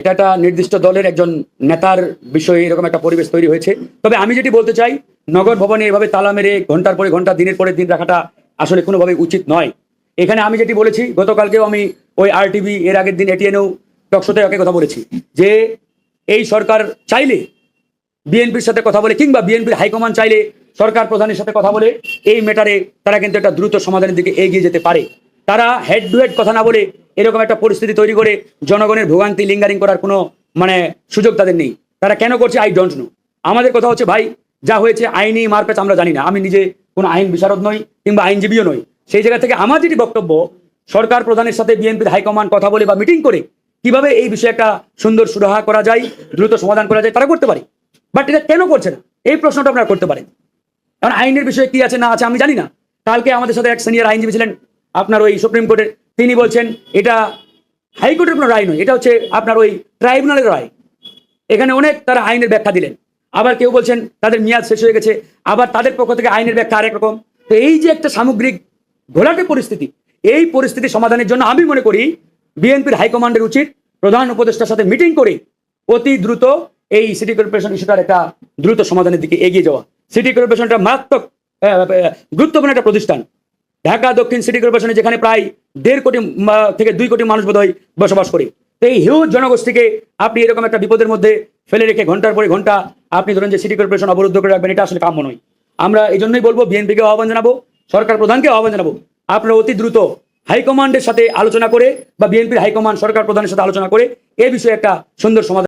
এটা একটা নির্দিষ্ট দলের একজন নেতার বিষয়ে এরকম একটা পরিবেশ তৈরি হয়েছে। তবে আমি যেটি বলতে চাই, নগর ভবনে এভাবে তালা মেরে ঘণ্টার পরে ঘণ্টা, দিনের পরে দিন রাখাটা আসলে কোনোভাবে উচিত নয়। এখানে আমি যেটি বলেছি, গতকালকেও আমি ওই আর টিভি এর আগের দিন এটিএনও টকশোতে একই কথা বলেছি যে এই সরকার চাইলে বিএনপির সাথে কথা বলে কিংবা বিএনপির হাইকমান্ড চাইলে সরকার প্রধানের সাথে কথা বলে, এই ম্যাটারে তারা কিন্তু একটা দ্রুত সমাধানের দিকে এগিয়ে যেতে পারে। তারা হেড টু হেড কথা না বলে এরকম একটা পরিস্থিতি তৈরি করে জনগণের ভোগান্তি লিঙ্গারিং করার কোনো মানে সুযোগ তাদের নেই। তারা কেন করছে? আই ডোন্ট নো আমাদের কথা হচ্ছে, ভাই, যা হয়েছে, আইনি মারপ্যাচ আমরা জানি না। আমি নিজে কোনো আইন বিশারদ নই, কিংবা আইনজীবীও নই। সেই জায়গা থেকে আমার যেটি বক্তব্য, সরকার প্রধানের সাথে বিএনপির হাইকমান্ড কথা বলে বা মিটিং করে কীভাবে এই বিষয়ে একটা সুন্দর সুরাহা করা যায়, দ্রুত সমাধান করা যায়, তারা করতে পারে। বাট এটা কেন করছে না? এই প্রশ্নটা আপনারা করতে পারেন। কারণ আইনের বিষয়ে কি আছে, না আছে, আমি জানি না। কালকে আমাদের সাথে এক সিনিয়র আইনজীবী ছিলেন, আপনার ওই সুপ্রিম কোর্টের তিনি বলছেন, এটা হাইকোর্টের কোনো রায় নয়, এটা হচ্ছে আপনার ওই ট্রাইব্যুনালের রায়। এখানে অনেক তারা আইনের ব্যাখ্যা দিলেন। আবার কেউ বলছেন, তাদের মেয়াদ শেষ হয়ে গেছে, আবার তাদের পক্ষ থেকে আইনের ব্যাখ্যা আরেক রকম। তো এই যে একটা সামগ্রিক ঘোলাটে পরিস্থিতি, এই পরিস্থিতি সমাধানের জন্য আমি মনে করি বিএনপির হাইকমান্ডের উচিত প্রধান উপদেষ্টার সাথে মিটিং করে অতি দ্রুত এই সিটি কর্পোরেশন ইস্যুটার একটা দ্রুত সমাধানের দিকে এগিয়ে যাওয়া। সিটি কর্পোরেশনটা মারাত্মক গুরুত্বপূর্ণ একটা প্রতিষ্ঠান। ঢাকা দক্ষিণ সিটি কর্পোরেশনে যেখানে প্রায় দেড় কোটি থেকে দুই কোটি মানুষ বোধহয় বসবাস করে। তো এই হিউজ জনগোষ্ঠীকে আপনি এরকম একটা বিপদের মধ্যে ফেলে রেখে ঘণ্টার পরে ঘণ্টা আপনি ধরেন যে সিটি কর্পোরেশন অবরুদ্ধ করে রাখবেন, এটা আসলে কাম্য নয়। আমরা এই জন্যই বলব বিএনপিকে আহ্বান জানাব, সরকার প্রধানকে আহ্বান জানাব, আপনারা অতি দ্রুত হাইকমান্ডের সাথে আলোচনা করে বা বিএনপির হাইকমান্ড সরকার প্রধানের সাথে আলোচনা করে এ বিষয়ে একটা সুন্দর সমাধান